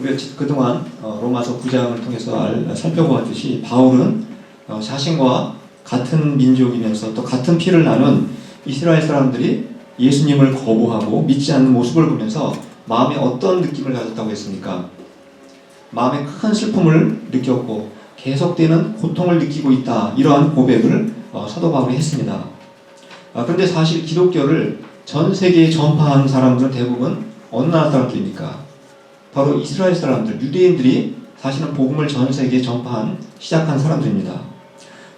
우리가 지- 그동안 어, 로마서 9장을 통해서 알- 살펴보았듯이 바울은 어, 자신과 같은 민족이면서 또 같은 피를 나눈 이스라엘 사람들이 예수님을 거부하고 믿지 않는 모습을 보면서 마음에 어떤 느낌을 가졌다고 했습니까? 마음에 큰 슬픔을 느꼈고 계속되는 고통을 느끼고 있다. 이러한 고백을 어, 사도 바울이 했습니다. 아, 그런데 사실 기독교를 전 세계에 전파한 사람들은 대부분 어느 나라 사람들입니까? 바로 이스라엘 사람들, 유대인들이 사실은 복음을 전 세계에 전파한 시작한 사람들입니다.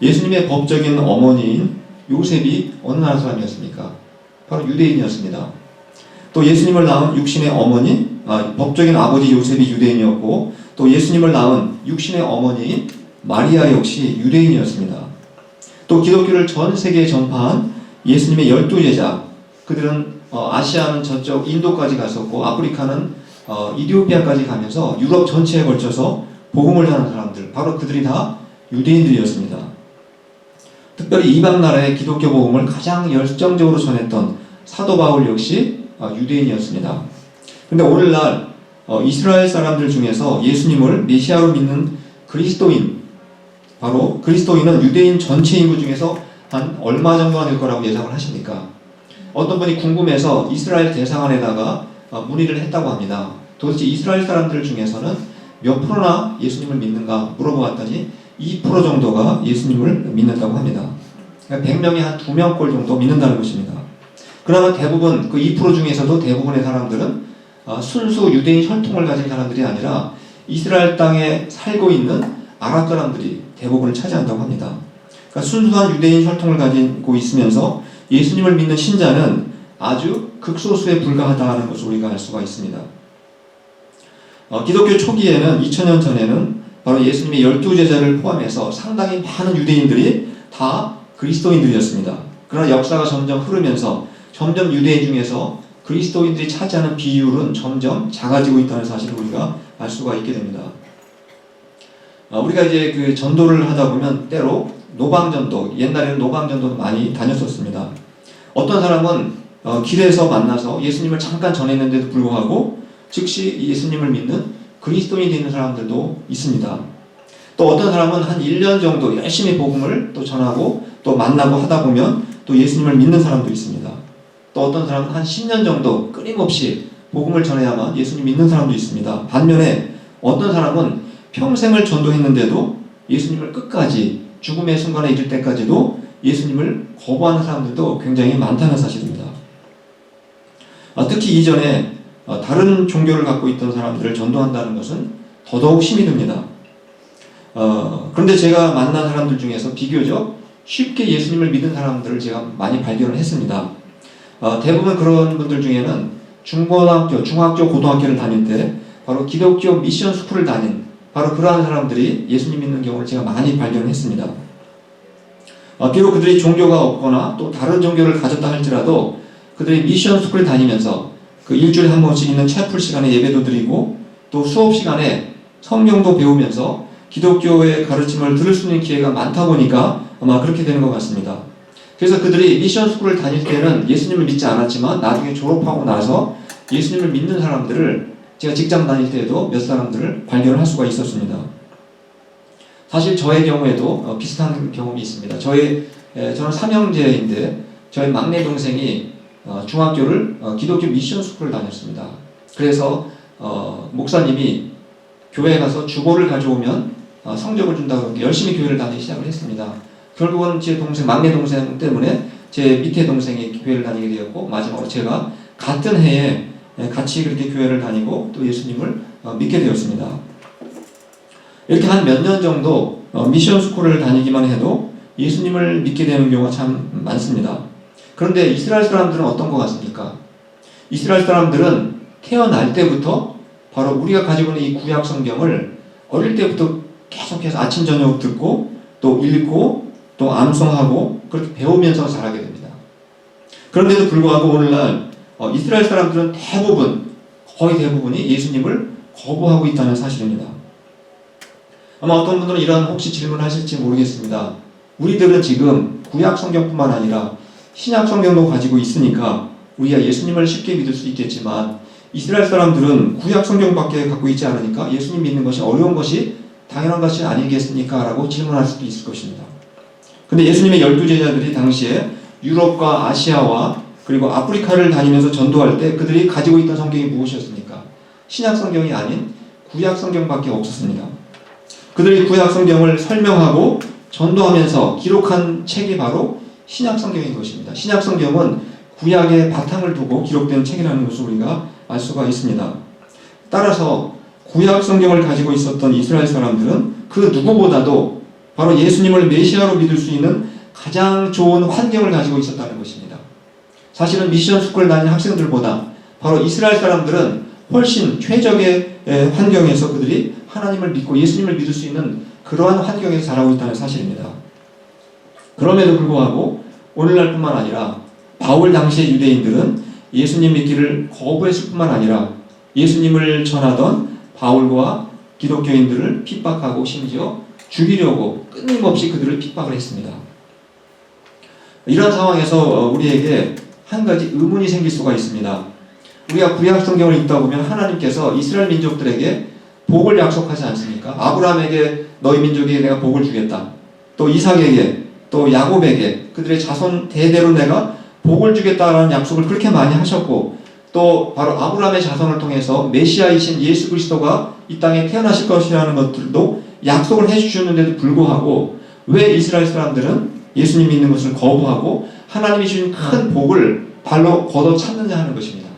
예수님의 법적인 어머니인 요셉이 어느 나라 사람이었습니까? 바로 유대인이었습니다. 또 예수님을 낳은 육신의 어머니, 아, 법적인 아버지 요셉이 유대인이었고 또 예수님을 낳은 육신의 어머니인 마리아 역시 유대인이었습니다. 또 기독교를 전 세계에 전파한 예수님의 열두 제자, 그들은 어, 아시아는 저쪽 인도까지 갔었고 아프리카는 어, 이디오피아까지 가면서 유럽 전체에 걸쳐서 복음을 전한 사람들, 바로 그들이 다 유대인들이었습니다. 특별히 이방 나라의 기독교 복음을 가장 열정적으로 전했던 사도 바울 역시 어, 유대인이었습니다. 근데 오늘날 어, 이스라엘 사람들 중에서 예수님을 메시아로 믿는 그리스도인, 바로 그리스도인은 유대인 전체 인구 중에서 한 얼마 정도가 될 거라고 예상을 하십니까? 어떤 분이 궁금해서 이스라엘 대사관에다가 어, 문의를 했다고 합니다. 도대체 이스라엘 사람들 중에서는 몇 프로나 예수님을 믿는가 물어보았더니 2% 정도가 예수님을 믿는다고 합니다. 그러니까 100명이 한 2명꼴 정도 믿는다는 것입니다. 그러나 대부분 그 2% 중에서도 대부분의 사람들은 어, 순수 유대인 혈통을 가진 사람들이 아니라 이스라엘 땅에 살고 있는 아랍 사람들이 대부분을 차지한다고 합니다. 그러니까 순수한 유대인 혈통을 가지고 있으면서 예수님을 믿는 신자는 아주 극소수에 불과하다는 것을 우리가 알 수가 있습니다. 어, 기독교 초기에는 2000년 전에는 바로 예수님의 열두 제자를 포함해서 상당히 많은 유대인들이 다 그리스도인들이었습니다. 그러나 역사가 점점 흐르면서 점점 유대인 중에서 그리스도인들이 차지하는 비율은 점점 작아지고 있다는 사실을 우리가 알 수가 있게 됩니다. 어, 우리가 이제 그 전도를 하다 보면 때로 노방전도, 옛날에는 노방전도도 많이 다녔었습니다. 어떤 사람은 어, 길에서 만나서 예수님을 잠깐 전했는데도 불구하고 즉시 예수님을 믿는 그리스도인이 되는 사람들도 있습니다. 또 어떤 사람은 한 1년 정도 열심히 복음을 또 전하고 또 만나고 하다 보면 또 예수님을 믿는 사람도 있습니다. 또 어떤 사람은 한 10년 정도 끊임없이 복음을 전해야만 예수님 믿는 사람도 있습니다. 반면에 어떤 사람은 평생을 전도했는데도 예수님을 끝까지 죽음의 순간에 이를 때까지도 예수님을 거부하는 사람들도 굉장히 많다는 사실입니다. 아, 특히 이전에 어, 다른 종교를 갖고 있던 사람들을 전도한다는 것은 더더욱 힘이 듭니다. 어, 그런데 제가 만난 사람들 중에서 비교적 쉽게 예수님을 믿은 사람들을 제가 많이 발견을 했습니다. 어, 대부분 그런 분들 중에는 중고등학교, 중학교, 고등학교를 다닐 때 바로 기독교 미션 스쿨을 다닌 바로 그러한 사람들이 예수님 믿는 경우를 제가 많이 발견했습니다. 어, 비록 그들이 종교가 없거나 또 다른 종교를 가졌다 할지라도 그들이 미션 스쿨을 다니면서 그 일주일에 한 번씩 있는 채플 시간에 예배도 드리고 또 수업 시간에 성경도 배우면서 기독교의 가르침을 들을 수 있는 기회가 많다 보니까 아마 그렇게 되는 것 같습니다. 그래서 그들이 미션 스쿨을 다닐 때는 예수님을 믿지 않았지만 나중에 졸업하고 나서 예수님을 믿는 사람들을 제가 직장 다닐 때에도 몇 사람들을 발견을 할 수가 있었습니다. 사실 저의 경우에도 어, 비슷한 경험이 있습니다. 저희 에, 저는 삼형제인데 저희 막내 동생이 어, 중학교를 어, 기독교 미션 스쿨을 다녔습니다. 그래서 어, 목사님이 교회에 가서 주보를 가져오면 어, 성적을 준다고 열심히 교회를 다니기 시작을 했습니다. 결국은 제 동생 막내 동생 때문에 제 밑에 동생이 교회를 다니게 되었고 마지막으로 제가 같은 해에 에, 같이 그렇게 교회를 다니고 또 예수님을 어, 믿게 되었습니다. 이렇게 한 몇 년 정도 어, 미션 스쿨을 다니기만 해도 예수님을 믿게 되는 경우가 참 많습니다. 그런데 이스라엘 사람들은 어떤 것 같습니까? 이스라엘 사람들은 태어날 때부터 바로 우리가 가지고 있는 이 구약 성경을 어릴 때부터 계속해서 아침 저녁 듣고 또 읽고 또 암송하고 그렇게 배우면서 자라게 됩니다. 그런데도 불구하고 오늘날 어, 이스라엘 사람들은 대부분 거의 대부분이 예수님을 거부하고 있다는 사실입니다. 아마 어떤 분들은 이런 혹시 질문하실지 모르겠습니다. 우리들은 지금 구약 성경뿐만 아니라 신약 성경도 가지고 있으니까 우리가 예수님을 쉽게 믿을 수 있겠지만 이스라엘 사람들은 구약 성경밖에 갖고 있지 않으니까 예수님 믿는 것이 어려운 것이 당연한 것이 아니겠습니까? 라고 질문할 수도 있을 것입니다. 근데 예수님의 열두 제자들이 당시에 유럽과 아시아와 그리고 아프리카를 다니면서 전도할 때 그들이 가지고 있던 성경이 무엇이었습니까? 신약 성경이 아닌 구약 성경밖에 없었습니다. 그들이 구약 성경을 설명하고 전도하면서 기록한 책이 바로 신약 성경인 것입니다. 신약 성경은 구약의 바탕을 두고 기록된 책이라는 것을 우리가 알 수가 있습니다. 따라서 구약 성경을 가지고 있었던 이스라엘 사람들은 그 누구보다도 바로 예수님을 메시아로 믿을 수 있는 가장 좋은 환경을 가지고 있었다는 것입니다. 사실은 미션 스쿨 다니는 학생들보다 바로 이스라엘 사람들은 훨씬 최적의 에, 환경에서 그들이 하나님을 믿고 예수님을 믿을 수 있는 그러한 환경에서 자라고 있다는 사실입니다. 그럼에도 불구하고 오늘날뿐만 아니라 바울 당시의 유대인들은 예수님 믿기를 거부했을 뿐만 아니라 예수님을 전하던 바울과 기독교인들을 핍박하고 심지어 죽이려고 끊임없이 그들을 핍박을 했습니다. 이런 상황에서 어, 우리에게 한 가지 의문이 생길 수가 있습니다. 우리가 구약 성경을 읽다 보면 하나님께서 이스라엘 민족들에게 복을 약속하지 않습니까? 아브라함에게 너희 민족에게 내가 복을 주겠다. 또 이삭에게 또 야곱에게 그들의 자손 대대로 내가 복을 주겠다라는 약속을 그렇게 많이 하셨고 또 바로 아브라함의 자손을 통해서 메시아이신 예수 그리스도가 이 땅에 태어나실 것이라는 것들도 약속을 해주셨는데도 불구하고 왜 이스라엘 사람들은 예수님 믿는 것을 거부하고 하나님이 주신 큰 복을 발로 걷어 찾느냐 하는 것입니다.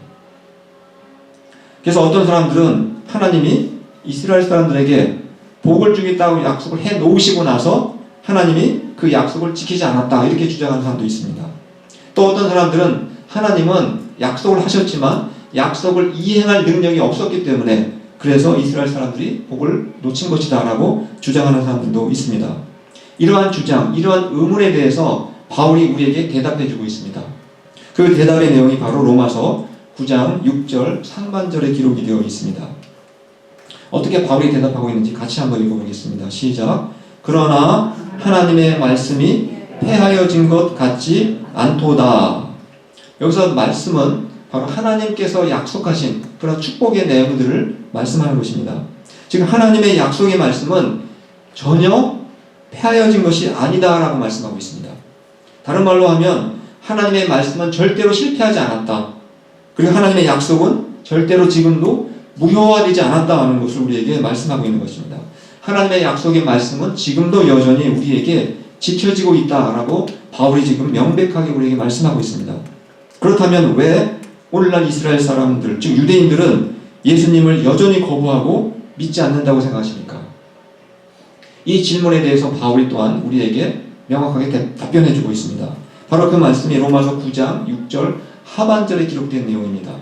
그래서 어떤 사람들은 하나님이 이스라엘 사람들에게 복을 주겠다고 약속을 해 놓으시고 나서 하나님이 그 약속을 지키지 않았다 이렇게 주장하는 사람도 있습니다. 또 어떤 사람들은 하나님은 약속을 하셨지만 약속을 이행할 능력이 없었기 때문에 그래서 이스라엘 사람들이 복을 놓친 것이다라고 주장하는 사람들도 있습니다. 이러한 주장, 이러한 의문에 대해서 바울이 우리에게 대답해 주고 있습니다. 그 대답의 내용이 바로 로마서 9장 6절 상반절에 기록이 되어 있습니다. 어떻게 바울이 대답하고 있는지 같이 한번 읽어보겠습니다. 시작. 그러나 하나님의 말씀이 폐하여진 것 같지 않도다. 여기서 말씀은 바로 하나님께서 약속하신 그런 축복의 내용들을 말씀하는 것입니다. 지금 하나님의 약속의 말씀은 전혀 폐하여진 것이 아니다라고 말씀하고 있습니다. 다른 말로 하면 하나님의 말씀은 절대로 실패하지 않았다. 그리고 하나님의 약속은 절대로 지금도 무효화되지 않았다는 것을 우리에게 말씀하고 있는 것입니다. 하나님의 약속의 말씀은 지금도 여전히 우리에게 지켜지고 있다라고 바울이 지금 명백하게 우리에게 말씀하고 있습니다. 그렇다면 왜 오늘날 이스라엘 사람들, 즉 유대인들은 예수님을 여전히 거부하고 믿지 않는다고 생각하십니까? 이 질문에 대해서 바울이 또한 우리에게 명확하게 답변해 주고 있습니다. 바로 그 말씀이 로마서 9장 6절 하반절에 기록된 내용입니다.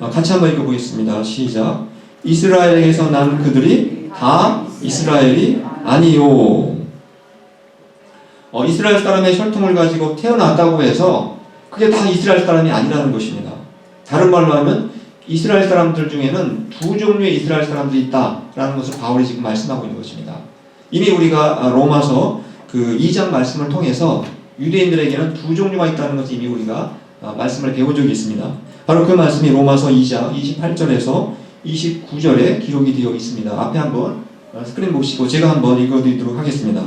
어, 같이 한번 읽어보겠습니다. 시작. 이스라엘에게서 난 그들이 다 이스라엘이 아니요. 어, 이스라엘 사람의 혈통을 가지고 태어났다고 해서 그게 다 이스라엘 사람이 아니라는 것입니다. 다른 말로 하면 이스라엘 사람들 중에는 두 종류의 이스라엘 사람들이 있다라는 것을 바울이 지금 말씀하고 있는 것입니다. 이미 우리가 로마서 그 2장 말씀을 통해서 유대인들에게는 두 종류가 있다는 것을 이미 우리가 아, 말씀을 배운 적이 있습니다. 바로 그 말씀이 로마서 2장 28절에서 29절에 기록이 되어 있습니다. 앞에 한번 어, 스크린 보시고 제가 한번 읽어드리도록 하겠습니다.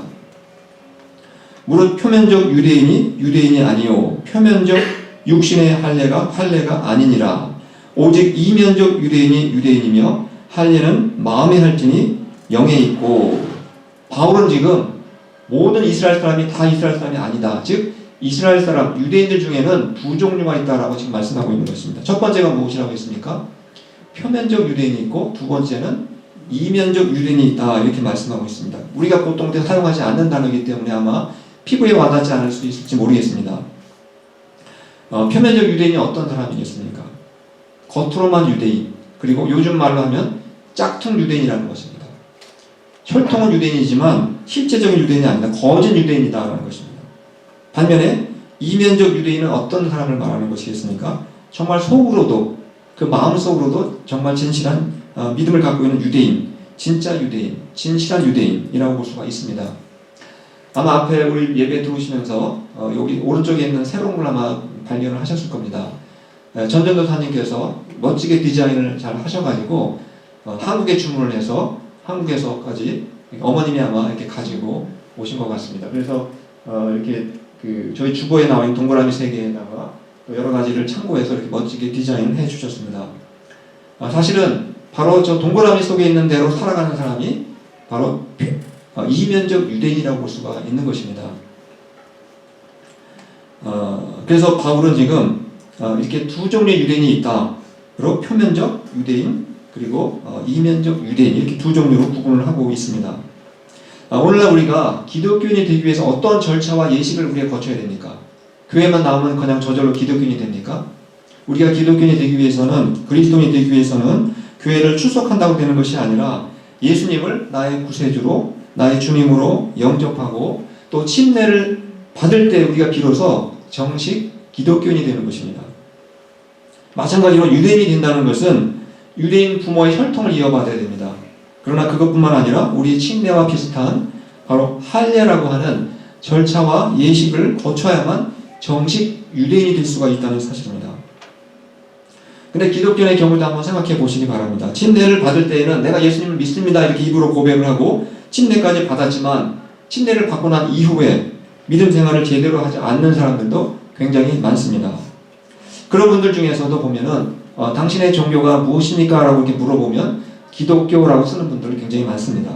무릇 표면적 유대인이 유대인이 아니요 표면적 육신의 할례가 할례가 아니니라 오직 이면적 유대인이 유대인이며 할례는 마음의 할지니 영에 있고 바울은 지금 모든 이스라엘 사람이 다 이스라엘 사람이 아니다. 즉 이스라엘 사람 유대인들 중에는 두 종류가 있다라고 지금 말씀하고 있는 것입니다. 첫 번째가 무엇이라고 했습니까? 표면적 유대인이 있고 두 번째는 이면적 유대인이 있다 이렇게 말씀하고 있습니다. 우리가 보통 사용하지 않는 단어이기 때문에 아마 피부에 와닿지 않을 수도 있을지 모르겠습니다. 어, 표면적 유대인이 어떤 사람이겠습니까? 겉으로만 유대인 그리고 요즘 말로 하면 짝퉁 유대인이라는 것입니다. 혈통은 유대인이지만 실제적인 유대인이 아니다. 거짓 유대인이다라는 것입니다. 반면에 이면적 유대인은 어떤 사람을 말하는 것이겠습니까? 정말 속으로도 그 마음 속으로도 정말 진실한 어, 믿음을 갖고 있는 유대인, 진짜 유대인, 진실한 유대인이라고 볼 수가 있습니다. 아마 앞에 우리 예배 들어오시면서 어, 여기 오른쪽에 있는 새로운 걸 아마 발견을 하셨을 겁니다. 에, 전전도사님께서 멋지게 디자인을 잘 하셔가지고 어, 한국에 주문을 해서 한국에서까지 어머님이 아마 이렇게 가지고 오신 것 같습니다. 그래서 어, 이렇게 그 저희 주보에 나와 있는 동그라미 세 개에다가 또 여러 가지를 참고해서 이렇게 멋지게 디자인해 주셨습니다. 아, 사실은 바로 저 동그라미 속에 있는 대로 살아가는 사람이 바로 어, 이면적 유대인이라고 볼 수가 있는 것입니다. 어, 그래서 바울은 지금 어, 이렇게 두 종류의 유대인이 있다. 그리고 표면적 유대인 그리고 어, 이면적 유대인 이렇게 두 종류로 구분을 하고 있습니다. 아, 오늘날 우리가 기독교인이 되기 위해서 어떤 절차와 예식을 우리가 거쳐야 됩니까? 교회만 나오면 그냥 저절로 기독교인이 됩니까? 우리가 기독교인이 되기 위해서는 그리스도인이 되기 위해서는 교회를 출석한다고 되는 것이 아니라 예수님을 나의 구세주로 나의 주님으로 영접하고 또 침례를 받을 때 우리가 비로소 정식 기독교인이 되는 것입니다. 마찬가지로 유대인이 된다는 것은 유대인 부모의 혈통을 이어받아야 됩니다. 그러나 그것뿐만 아니라 우리 침례와 비슷한 바로 할례라고 하는 절차와 예식을 거쳐야만 정식 유대인이 될 수가 있다는 사실입니다. 근데 기독교의 경우도 한번 생각해 보시기 바랍니다. 침례를 받을 때에는 내가 예수님을 믿습니다 이렇게 입으로 고백을 하고 침례까지 받았지만 침례를 받고 난 이후에 믿음 생활을 제대로 하지 않는 사람들도 굉장히 많습니다. 그런 분들 중에서도 보면은 어, 당신의 종교가 무엇입니까? 라고 이렇게 물어보면 기독교라고 쓰는 분들이 굉장히 많습니다.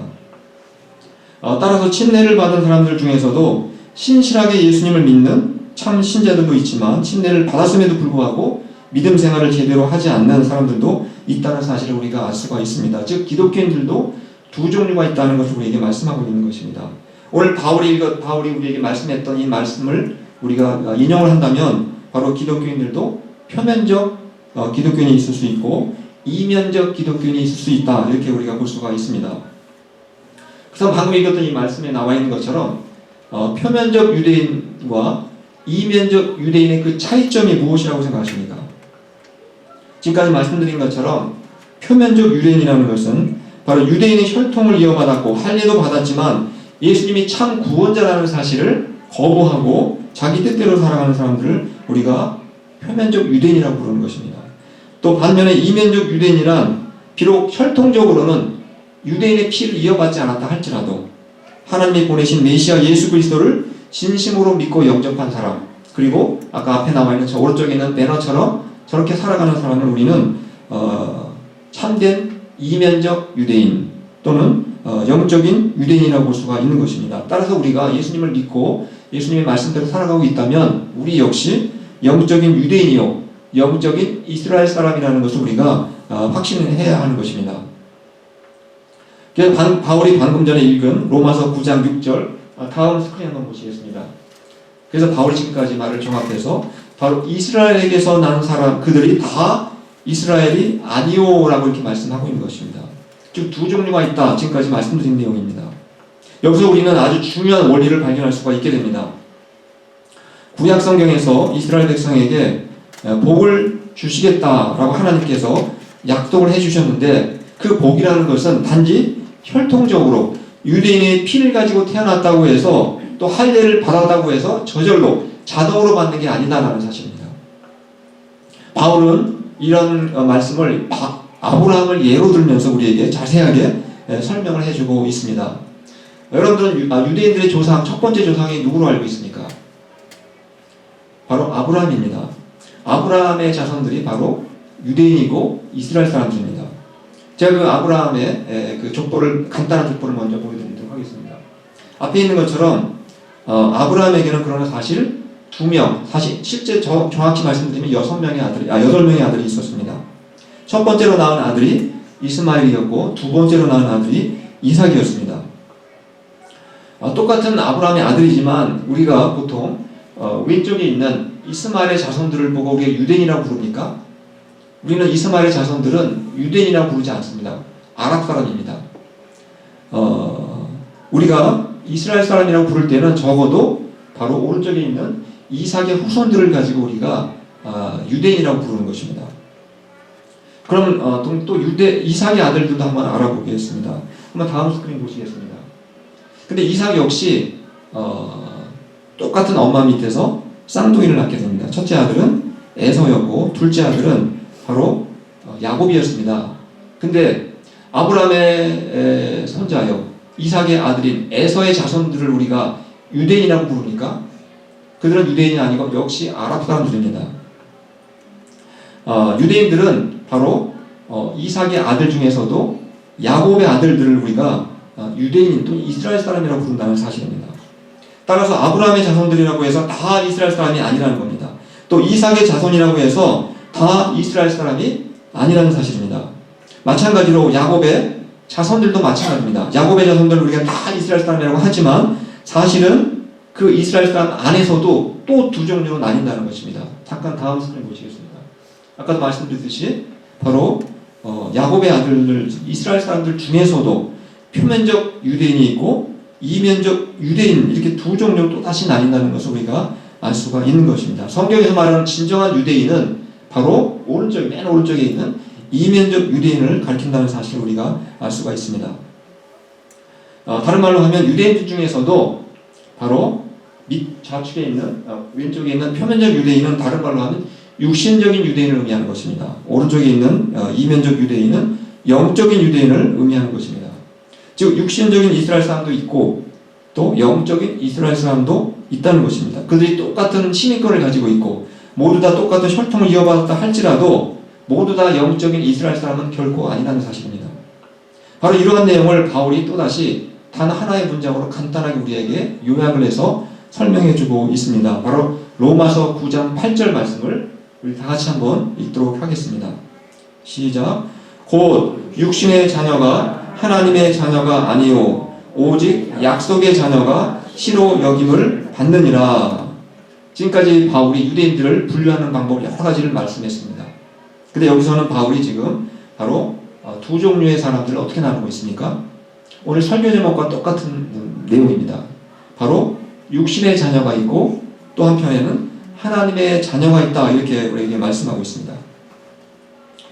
어, 따라서 침례를 받은 사람들 중에서도 신실하게 예수님을 믿는 참 신자들도 있지만 침례를 받았음에도 불구하고 믿음 생활을 제대로 하지 않는 사람들도 있다는 사실을 우리가 알 수가 있습니다. 즉 기독교인들도 두 종류가 있다는 것을 우리에게 말씀하고 있는 것입니다. 오늘 바울이 읽어- 바울이 우리에게 말씀했던 이 말씀을 우리가 인용을 한다면 바로 기독교인들도 표면적 어, 기독교인이 있을 수 있고 이면적 기독교인이 있을 수 있다 이렇게 우리가 볼 수가 있습니다. 그래서 방금 읽었던 이 말씀에 나와 있는 것처럼 어, 표면적 유대인과 이면적 유대인의 그 차이점이 무엇이라고 생각하십니까? 지금까지 말씀드린 것처럼 표면적 유대인이라는 것은 바로 유대인의 혈통을 이어받았고 할례도 받았지만 예수님이 참 구원자라는 사실을 거부하고 자기 뜻대로 살아가는 사람들을 우리가 표면적 유대인이라고 부르는 것입니다. 또 반면에 이면적 유대인이란 비록 혈통적으로는 유대인의 피를 이어받지 않았다 할지라도 하나님이 보내신 메시아 예수 그리스도를 진심으로 믿고 영접한 사람 그리고 아까 앞에 나와 있는 저 오른쪽에 있는 배너처럼 저렇게 살아가는 사람을 우리는 어, 참된 이면적 유대인 또는 어, 영적인 유대인이라고 볼 수가 있는 것입니다. 따라서 우리가 예수님을 믿고 예수님의 말씀대로 살아가고 있다면 우리 역시 영적인 유대인이요 영적인 이스라엘 사람이라는 것을 우리가 어, 확신해야 하는 것입니다. 바울이 방금 전에 읽은 로마서 9장 6절 아, 다음 스크린 한번 보시겠습니다. 그래서 바울이 지금까지 말을 종합해서 바로 이스라엘에게서 난 사람 그들이 다 이스라엘이 아니오라고 이렇게 말씀하고 있는 것입니다. 즉 두 종류가 있다. 지금까지 말씀드린 내용입니다. 여기서 우리는 아주 중요한 원리를 발견할 수가 있게 됩니다. 구약 성경에서 이스라엘 백성에게 복을 주시겠다라고 하나님께서 약속을 해주셨는데 그 복이라는 것은 단지 혈통적으로 유대인의 피를 가지고 태어났다고 해서 또 할례를 받았다고 해서 저절로 자동으로 받는 게 아니다라는 사실입니다. 바울은 이런 어, 말씀을 바- 아브라함을 예로 들면서 우리에게 자세하게 예, 설명을 해주고 있습니다. 여러분들은 유- 아, 유대인들의 조상 첫 번째 조상이 누구로 알고 있습니까? 바로 아브라함입니다. 아브라함의 자손들이 바로 유대인이고 이스라엘 사람들입니다. 제가 그 아브라함의 에, 그 족보를 간단한 족보를 먼저 보여드리도록 하겠습니다. 앞에 있는 것처럼 어, 아브라함에게는 그러나 사실 두 명, 사실 실제 저, 정확히 말씀드리면 여섯 명의 아들이, 아 여덟 명의 아들이 있었습니다. 첫 번째로 낳은 아들이 이스마엘이었고 두 번째로 낳은 아들이 이삭이었습니다. 어, 똑같은 아브라함의 아들이지만 우리가 보통 어, 왼쪽에 있는 이스마엘의 자손들을 보고 우리가 유대인이라고 부릅니까? 우리는 이스마엘의 자손들은 유대인이라고 부르지 않습니다. 아랍 사람입니다. 어, 우리가 이스라엘 사람이라고 부를 때는 적어도 바로 오른쪽에 있는 이삭의 후손들을 가지고 우리가 아, 유대인이라고 부르는 것입니다. 그럼 어, 또, 또 유대 이삭의 아들들도 한번 알아보겠습니다. 한번 다음 스크린 보시겠습니다. 근데 이삭 역시 어, 똑같은 엄마 밑에서 쌍둥이를 낳게 됩니다. 첫째 아들은 에서였고 둘째 아들은 바로 어, 야곱이었습니다. 근데 아브라함의 에, 손자요 이삭의 아들인 에서의 자손들을 우리가 유대인이라고 부릅니까? 그들은 유대인이 아니고 역시 아랍 사람들입니다. 어, 유대인들은 바로 어, 이삭의 아들 중에서도 야곱의 아들들을 우리가 어, 유대인 또 이스라엘 사람이라고 부른다는 사실입니다. 따라서 아브라함의 자손들이라고 해서 다 이스라엘 사람이 아니라는 겁니다. 또 이삭의 자손이라고 해서 다 이스라엘 사람이 아니라는 사실입니다. 마찬가지로 야곱의 자손들도 마찬가지입니다. 야곱의 자손들 우리가 다 이스라엘 사람이라고 하지만 사실은 그 이스라엘 사람 안에서도 또 두 종류로 나뉜다는 것입니다. 잠깐 다음 스크린 보시겠습니다. 아까도 말씀드렸듯이 바로 어, 야곱의 아들들 이스라엘 사람들 중에서도 표면적 유대인이 있고 이면적 유대인 이렇게 두 종류로 또 다시 나뉜다는 것을 우리가 알 수가 있는 것입니다. 성경에서 말하는 진정한 유대인은 바로 오른쪽 맨 오른쪽에 있는 이면적 유대인을 가리킨다는 사실을 우리가 알 수가 있습니다. 어, 다른 말로 하면 유대인 중에서도 바로 밑 좌측에 있는 어, 왼쪽에 있는 표면적 유대인은 다른 말로 하면 육신적인 유대인을 의미하는 것입니다. 오른쪽에 있는 어, 이면적 유대인은 영적인 유대인을 의미하는 것입니다. 즉 육신적인 이스라엘 사람도 있고 또 영적인 이스라엘 사람도 있다는 것입니다. 그들이 똑같은 시민권을 가지고 있고 모두 다 똑같은 혈통을 이어받았다 할지라도 모두 다 영적인 이스라엘 사람은 결코 아니라는 사실입니다. 바로 이러한 내용을 바울이 또다시 단 하나의 문장으로 간단하게 우리에게 요약을 해서 설명해 주고 있습니다. 바로 로마서 9장 8절 말씀을 우리 다 같이 한번 읽도록 하겠습니다. 시작. 곧 육신의 자녀가 하나님의 자녀가 아니요 오직 약속의 자녀가 시로 여김을 받느니라. 지금까지 바울이 유대인들을 분류하는 방법 여러 가지를 말씀했습니다. 근데 여기서는 바울이 지금 바로 어, 두 종류의 사람들을 어떻게 나누고 있습니까? 오늘 설교 제목과 똑같은 음, 내용입니다. 바로 육신의 자녀가 있고 또 한편에는 하나님의 자녀가 있다 이렇게 우리에게 말씀하고 있습니다.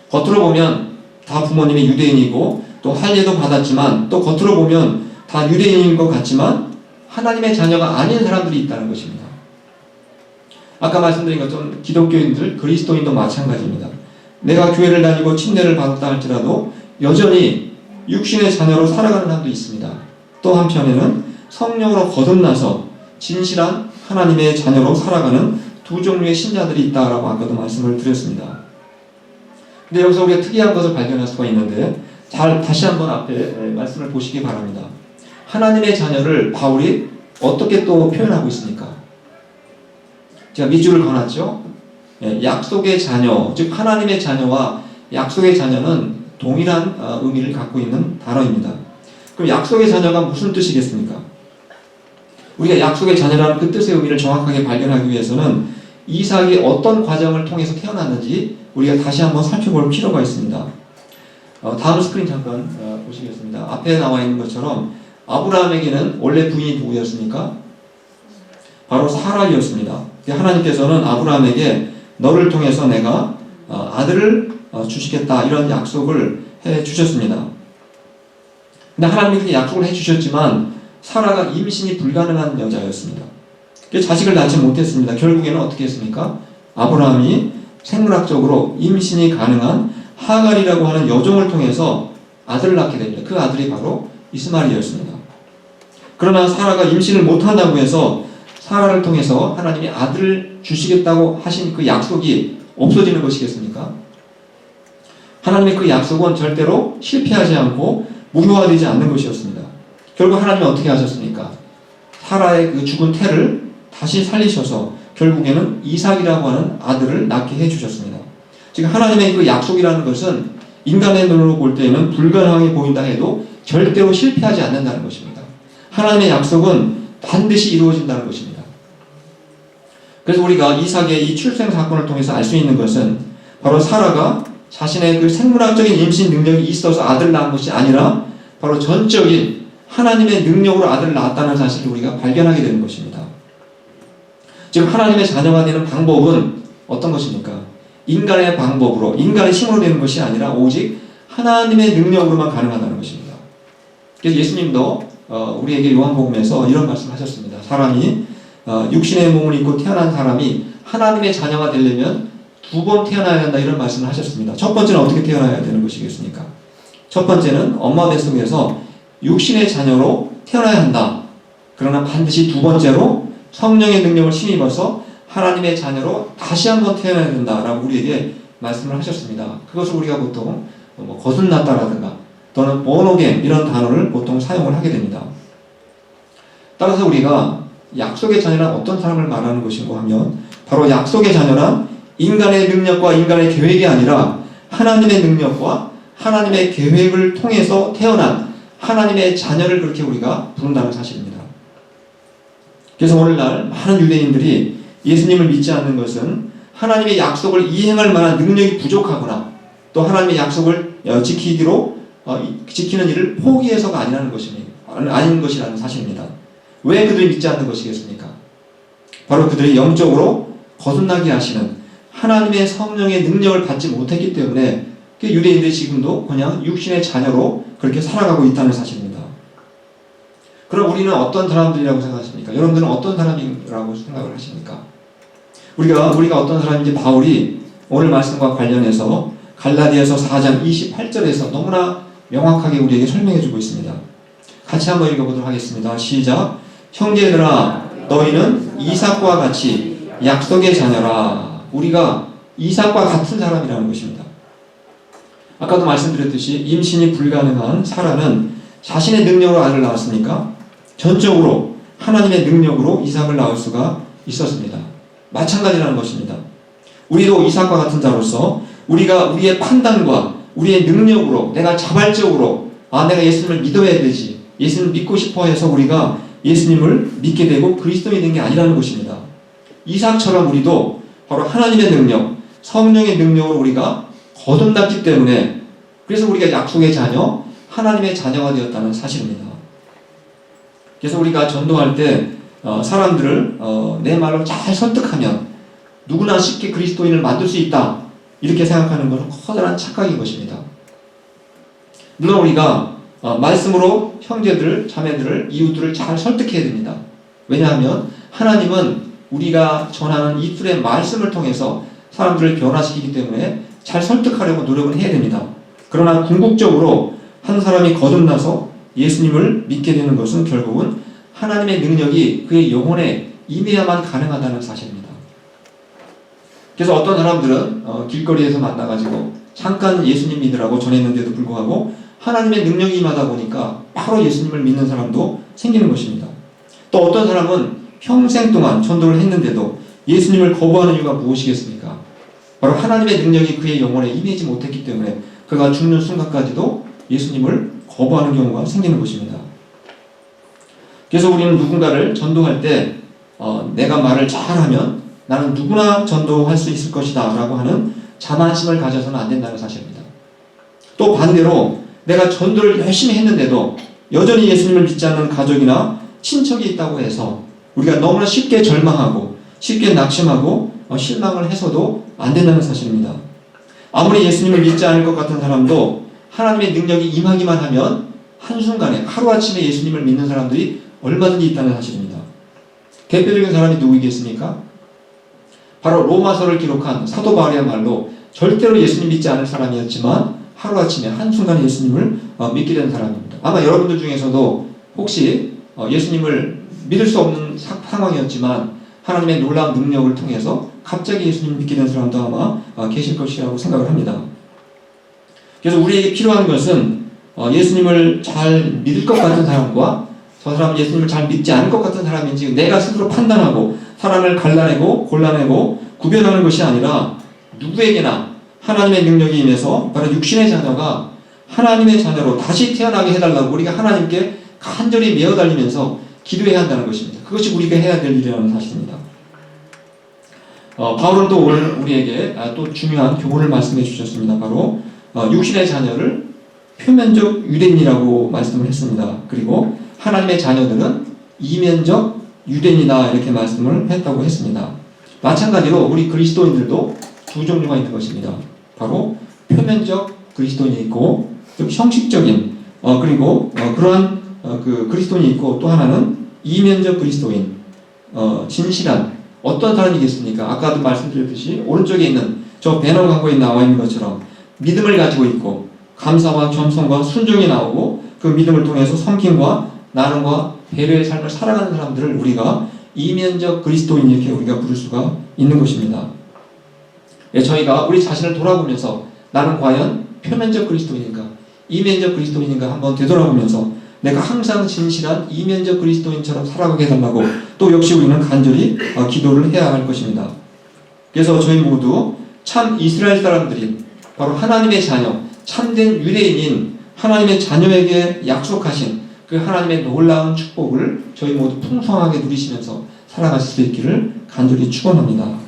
겉으로 보면 다 부모님이 유대인이고 또 할례도 받았지만 또 겉으로 보면 다 유대인인 것 같지만 하나님의 자녀가 아닌 사람들이 있다는 것입니다. 아까 말씀드린 것처럼 기독교인들, 그리스도인도 마찬가지입니다. 내가 교회를 다니고 침례를 받았다 할지라도 여전히 육신의 자녀로 살아가는 사람도 있습니다. 또 한편에는 성령으로 거듭나서 진실한 하나님의 자녀로 살아가는 두 종류의 신자들이 있다라고 아까도 말씀을 드렸습니다. 근데 여기서 우리가 특이한 것을 발견할 수가 있는데 잘 다시 한번 앞에 말씀을 보시기 바랍니다. 하나님의 자녀를 바울이 어떻게 또 표현하고 있습니까? 제가 밑줄을 그어놨죠. 예, 약속의 자녀, 즉 하나님의 자녀와 약속의 자녀는 동일한 어, 의미를 갖고 있는 단어입니다. 그럼 약속의 자녀가 무슨 뜻이겠습니까? 우리가 약속의 자녀라는 그 뜻의 의미를 정확하게 발견하기 위해서는 이삭이 어떤 과정을 통해서 태어났는지 우리가 다시 한번 살펴볼 필요가 있습니다. 어, 다음 스크린 잠깐 어, 보시겠습니다. 앞에 나와 있는 것처럼 아브라함에게는 원래 부인이 누구였습니까? 바로 사라이었습니다. 하나님께서는 아브라함에게 너를 통해서 내가 어, 아들을 어, 주시겠다 이런 약속을 해 주셨습니다. 근데 하나님이 그 약속을 해 주셨지만 사라가 임신이 불가능한 여자였습니다. 자식을 낳지 못했습니다. 결국에는 어떻게 했습니까? 아브라함이 생물학적으로 임신이 가능한 하갈이라고 하는 여종을 통해서 아들을 낳게 됩니다. 그 아들이 바로 이스마엘이었습니다. 그러나 사라가 임신을 못한다고 해서 사라를 통해서 하나님이 아들을 주시겠다고 하신 그 약속이 없어지는 것이겠습니까? 하나님의 그 약속은 절대로 실패하지 않고 무효화되지 않는 것이었습니다. 결국 하나님이 어떻게 하셨습니까? 사라의 그 죽은 태를 다시 살리셔서 결국에는 이삭이라고 하는 아들을 낳게 해주셨습니다. 지금 하나님의 그 약속이라는 것은 인간의 눈으로 볼 때에는 불가능하게 보인다 해도 절대로 실패하지 않는다는 것입니다. 하나님의 약속은 반드시 이루어진다는 것입니다. 그래서 우리가 이삭의 이 출생 사건을 통해서 알 수 있는 것은 바로 사라가 자신의 그 생물학적인 임신 능력이 있어서 아들을 낳은 것이 아니라 바로 전적인 하나님의 능력으로 아들을 낳았다는 사실을 우리가 발견하게 되는 것입니다. 지금 하나님의 자녀가 되는 방법은 어떤 것입니까? 인간의 방법으로, 인간의 힘으로 되는 것이 아니라 오직 하나님의 능력으로만 가능하다는 것입니다. 그래서 예수님도 어, 우리에게 요한복음에서 이런 말씀을 하셨습니다. 사람이 어, 육신의 몸을 입고 태어난 사람이 하나님의 자녀가 되려면 두 번 태어나야 한다 이런 말씀을 하셨습니다. 첫 번째는 어떻게 태어나야 되는 것이겠습니까? 첫 번째는 엄마 뱃속에서 육신의 자녀로 태어나야 한다. 그러나 반드시 두 번째로 성령의 능력을 힘입어서 하나님의 자녀로 다시 한번 태어나야 된다라고 우리에게 말씀을 하셨습니다. 그것을 우리가 보통 뭐 거듭났다라든가 또는 born 이런 단어를 보통 사용을 하게 됩니다. 따라서 우리가 약속의 자녀란 어떤 사람을 말하는 것인고 하면 바로 약속의 자녀란 인간의 능력과 인간의 계획이 아니라 하나님의 능력과 하나님의 계획을 통해서 태어난 하나님의 자녀를 그렇게 우리가 부른다는 사실입니다. 그래서 오늘날 많은 유대인들이 예수님을 믿지 않는 것은 하나님의 약속을 이행할 만한 능력이 부족하거나 또 하나님의 약속을 어, 지키기로 어, 지키는 일을 포기해서가 아니라는 것입니다. 아닌 것이라는 사실입니다. 왜 그들이 믿지 않는 것이겠습니까? 바로 그들이 영적으로 거듭나게 하시는 하나님의 성령의 능력을 받지 못했기 때문에 그 유대인들이 지금도 그냥 육신의 자녀로 그렇게 살아가고 있다는 사실입니다. 그럼 우리는 어떤 사람들이라고 생각하십니까? 여러분들은 어떤 사람이라고 생각을 하십니까? 우리가 우리가 어떤 사람인지 바울이 오늘 말씀과 관련해서 갈라디아서 4장 28절에서 너무나 명확하게 우리에게 설명해 주고 있습니다. 같이 한번 읽어보도록 하겠습니다. 시작. 형제들아 너희는 이삭과 같이 약속의 자녀라. 우리가 이삭과 같은 사람이라는 것입니다. 아까도 말씀드렸듯이 임신이 불가능한 사라는 자신의 능력으로 아들을 낳았습니까? 전적으로 하나님의 능력으로 이삭을 낳을 수가 있었습니다. 마찬가지라는 것입니다. 우리도 이삭과 같은 자로서 우리가 우리의 판단과 우리의 능력으로 내가 자발적으로 아 내가 예수님을 믿어야 되지 예수님을 믿고 싶어 해서 우리가 예수님을 믿게 되고 그리스도인이 된 게 아니라는 것입니다. 이삭처럼 우리도 바로 하나님의 능력, 성령의 능력으로 우리가 거듭났기 때문에 그래서 우리가 약속의 자녀, 하나님의 자녀가 되었다는 사실입니다. 그래서 우리가 전도할 때 어, 사람들을 어, 내 말로 잘 설득하면 누구나 쉽게 그리스도인을 만들 수 있다 이렇게 생각하는 것은 커다란 착각인 것입니다. 물론 우리가 어, 말씀으로 형제들, 자매들을, 이웃들을 잘 설득해야 됩니다. 왜냐하면 하나님은 우리가 전하는 입술의 말씀을 통해서 사람들을 변화시키기 때문에 잘 설득하려고 노력을 해야 됩니다. 그러나 궁극적으로 한 사람이 거듭나서 예수님을 믿게 되는 것은 결국은 하나님의 능력이 그의 영혼에 임해야만 가능하다는 사실입니다. 그래서 어떤 사람들은 어, 길거리에서 만나가지고 잠깐 예수님 믿으라고 전했는데도 불구하고 하나님의 능력이 임하다 보니까 바로 예수님을 믿는 사람도 생기는 것입니다. 또 어떤 사람은 평생 동안 전도를 했는데도 예수님을 거부하는 이유가 무엇이겠습니까? 바로 하나님의 능력이 그의 영혼에 임하지 못했기 때문에 그가 죽는 순간까지도 예수님을 거부하는 경우가 생기는 것입니다. 그래서 우리는 누군가를 전도할 때 어, 내가 말을 잘하면 나는 누구나 전도할 수 있을 것이다 라고 하는 자만심을 가져서는 안 된다는 사실입니다. 또 반대로 내가 전도를 열심히 했는데도 여전히 예수님을 믿지 않는 가족이나 친척이 있다고 해서 우리가 너무나 쉽게 절망하고 쉽게 낙심하고 어, 실망을 해서도 안 된다는 사실입니다. 아무리 예수님을 믿지 않을 것 같은 사람도 하나님의 능력이 임하기만 하면 한순간에 하루아침에 예수님을 믿는 사람들이 얼마든지 있다는 사실입니다. 대표적인 사람이 누구이겠습니까? 바로 로마서를 기록한 사도 바울이야말로 절대로 예수님 믿지 않을 사람이었지만 하루아침에 한순간에 예수님을 어, 믿게 된 사람입니다. 아마 여러분들 중에서도 혹시 어, 예수님을 믿을 수 없는 상황이었지만 하나님의 놀라운 능력을 통해서 갑자기 예수님을 믿게 된 사람도 아마 어, 계실 것이라고 생각을 합니다. 그래서 우리에게 필요한 것은 예수님을 잘 믿을 것 같은 사람과 저 사람은 예수님을 잘 믿지 않을 것 같은 사람인지 내가 스스로 판단하고 사람을 갈라내고 골라내고 구별하는 것이 아니라 누구에게나 하나님의 능력이 임해서 바로 육신의 자녀가 하나님의 자녀로 다시 태어나게 해달라고 우리가 하나님께 간절히 메어 달리면서 기도해야 한다는 것입니다. 그것이 우리가 해야 될 일이라는 사실입니다. 어, 바울은 또 오늘 우리에게 아, 또 중요한 교훈을 말씀해 주셨습니다. 바로 어, 육신의 자녀를 표면적 유대인이라고 말씀을 했습니다. 그리고 하나님의 자녀들은 이면적 유대인이다 이렇게 말씀을 했다고 했습니다. 마찬가지로 우리 그리스도인들도 두 종류가 있는 것입니다. 바로 표면적 그리스도인이 있고 좀 형식적인 어, 그리고 어, 그러한 어, 그 그리스도인이 있고 또 하나는 이면적 그리스도인 어, 진실한 어떤 사람이 겠습니까? 아까도 말씀드렸듯이 오른쪽에 있는 저 배너 광고에 나와 있는 것처럼 믿음을 가지고 있고 감사와 겸손과 순종이 나오고 그 믿음을 통해서 섬김과 나눔과 배려의 삶을 살아가는 사람들을 우리가 이면적 그리스도인 이렇게 우리가 부를 수가 있는 것입니다. 예, 저희가 우리 자신을 돌아보면서 나는 과연 표면적 그리스도인인가, 이면적 그리스도인인가 한번 되돌아보면서 내가 항상 진실한 이면적 그리스도인처럼 살아가게 해달라고 또 역시 우리는 간절히 어, 기도를 해야 할 것입니다. 그래서 저희 모두 참 이스라엘 사람들이 바로 하나님의 자녀, 참된 유대인인 하나님의 자녀에게 약속하신 그 하나님의 놀라운 축복을 저희 모두 풍성하게 누리시면서 살아가실 수 있기를 간절히 축원합니다.